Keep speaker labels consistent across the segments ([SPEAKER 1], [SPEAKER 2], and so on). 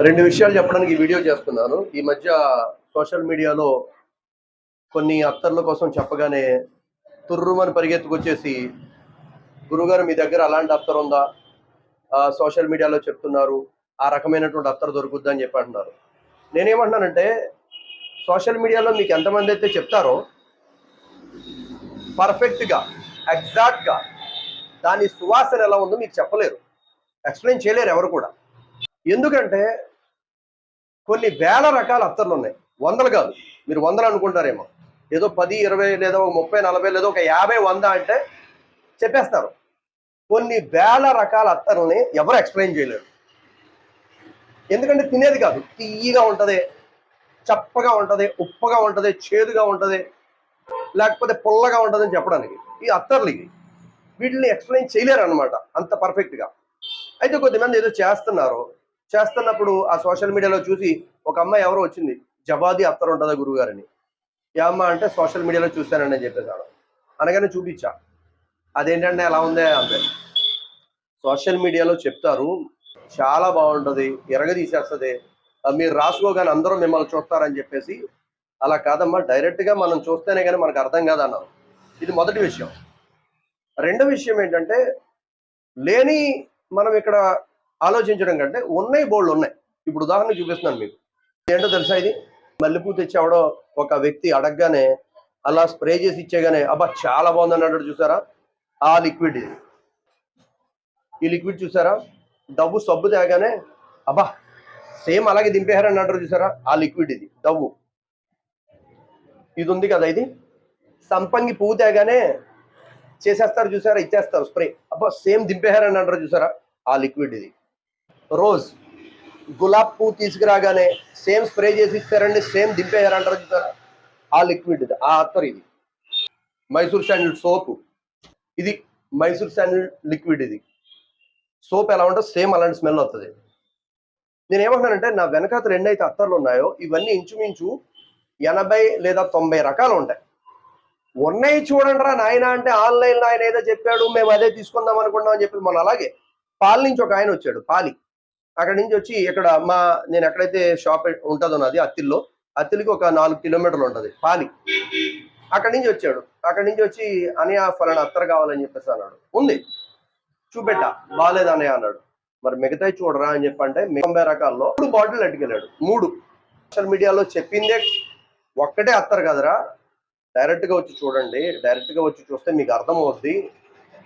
[SPEAKER 1] రెండు విషయాలు చెప్పడానికి వీడియో చేస్తున్నాను. ఈ మధ్య సోషల్ మీడియాలో కొన్ని అత్తర్ల కోసం చెప్పగానే తుర్రుమని పరిగెత్తుకొచ్చేసి గురుగారు మీ దగ్గర అలాంటి అత్తర్ ఉందా? ఆ, సోషల్ మీడియాలో చెప్తున్నారు. ఆ రకమైనటువంటి అత్తర్ దొరుకుద్దా అని చెప్పి అంటున్నారు. నేనేమంటున్నానంటే సోషల్ మీడియాలో మీకు ఎంతమంది అయితే చెప్తారో పర్ఫెక్ట్గా ఎగ్జాక్ట్గా దాని సువాసన ఎలా ఉందో మీకు చెప్పలేరు. ఎక్స్ప్లెయిన్ చేయలేరు ఎవరు కూడా. ఎందుకంటే కొన్ని వేల రకాల అత్తర్లు ఉన్నాయి. వందలు కాదు. మీరు వందలు అనుకుంటారేమో. ఏదో పది ఇరవై లేదా ఒక ముప్పై నలభై లేదా ఒక యాభై వంద అంటే చెప్పేస్తారు. కొన్ని వేల రకాల అత్తర్లని ఎవరు ఎక్స్ప్లెయిన్ చేయలేరు. ఎందుకంటే తినేది కాదు. తీయగా ఉంటుంది చప్పగా ఉంటుంది ఉప్పగా ఉంటుంది చేదుగా ఉంటుంది లేకపోతే పుల్లగా ఉంటుందని చెప్పడానికి. ఈ అత్తర్లు ఇవి. వీటిని ఎక్స్ప్లెయిన్ చేయలేరు అనమాట అంత పర్ఫెక్ట్గా అయితే కొద్దిమంది ఏదో చేస్తున్నారు. చేస్తున్నప్పుడు ఆ సోషల్ మీడియాలో చూసి ఒక అమ్మాయి ఎవరో వచ్చింది జబాది అత్తరు ఉంటుందా గురుగారని ఏ అమ్మ అంటే సోషల్ మీడియాలో చూశానండి అని చెప్పేసాడు అనగానే చూపించా. అదేంటంటే ఎలా ఉందే అంతే సోషల్ మీడియాలో చెప్తారు చాలా బాగుంటుంది ఎరగదీసేస్తుంది ఆ మీరు రాసుకోగానే అందరూ మిమ్మల్ని చూస్తారని చెప్పేసి. అలా కాదమ్మా డైరెక్ట్గా మనం చూస్తేనే కానీ మనకు అర్థం కాదన్నారు ఇది మొదటి విషయం. రెండో విషయం ఏంటంటే లేని మనం ఇక్కడ ఆలోచించడం కంటే ఉన్నాయి బోర్డులు ఉన్నాయి. ఇప్పుడు ఉదాహరణ చూపిస్తున్నాను మీకు. ఏంటో తెలుసా ఇది? మల్లెపూ తెచ్చేవాడో ఒక వ్యక్తి అడగగానే అలా స్ప్రే చేసి ఇచ్చేగానే అబ్బా చాలా బాగుంది అన్నాడు చూసారా? ఆ లిక్విడ్ ఇది. ఈ లిక్విడ్ చూసారా? డవ్వు సబ్బు తేగానే అబ్బా సేమ్ అలాగే దింపేశారు అన్నాడు చూసారా? ఆ లిక్విడ్ ఇది డవ్వు. ఇది ఉంది కదా ఇది? సంపంగి పువ్వు తేగానే చేసేస్తారు చూసారా? ఇచ్చేస్తారు స్ప్రే. అబ్బా సేమ్ దింపేశారని అంటారు చూసారా? ఆ లిక్విడ్ ఇది. రోజ్. గులాబ్ పువ్వు తీసుకురాగానే సేమ్ స్ప్రే చేసి ఇస్తారండి సేమ్ దింపేయారంటారు చూసారా ఆ లిక్విడ్ ఆ అత్తర్ ఇది. Mysore sandal soap. ఇది మైసూర్ శాండిల్ లిక్విడ్ ఇది. సోప్ ఎలా ఉంటుందో సేమ్ అలాంటి స్మెల్ వస్తుంది నేను ఏమంటానంటే నా వెనకాత రెండైతే అత్తర్లు ఉన్నాయో ఇవన్నీ ఇంచుమించు ఎనభై లేదా తొంభై రకాలు ఉంటాయి. ఉన్నాయి చూడండి రా నాయన అంటే ఆన్లైన్లో ఆయన ఏదో చెప్పాడు మేము అదే తీసుకుందాం అనుకున్నాం అని చెప్పి మొన్న అలాగే పాలి నుంచి ఒక ఆయన వచ్చాడు పాలి. అక్కడి నుంచి వచ్చి ఇక్కడ మా నేను ఎక్కడైతే షాప్ ఉంటుందో నాది అత్తిల్లో అత్తిలికి ఒక నాలుగు కిలోమీటర్లు ఉంటుంది పాలి. అక్కడి నుంచి వచ్చాడు. అక్కడి నుంచి వచ్చి అనయ ఫలానా అత్తరు కావాలని చెప్పేసి అన్నాడు. ఉంది. చూపెట్టా. బాగాలేదు అనయ అన్నాడు. మరి మిగతాయి చూడరా అని చెప్పంటే తొంభై రకాల్లో మూడు బాటిల్ అట్టుకెళ్ళాడు. మూడు. సోషల్ మీడియాలో చెప్పిందే ఒక్కటే అత్తరు కదరా. డైరెక్ట్గా వచ్చి చూడండి. డైరెక్ట్గా వచ్చి చూస్తే మీకు అర్థం అవుద్ది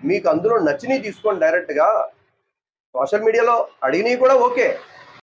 [SPEAKER 1] మీకు అందులో నచ్చినవి తీసుకోండి డైరెక్ట్గా. సోషల్ మీడియాలో అడిగినవి కూడా ఓకే.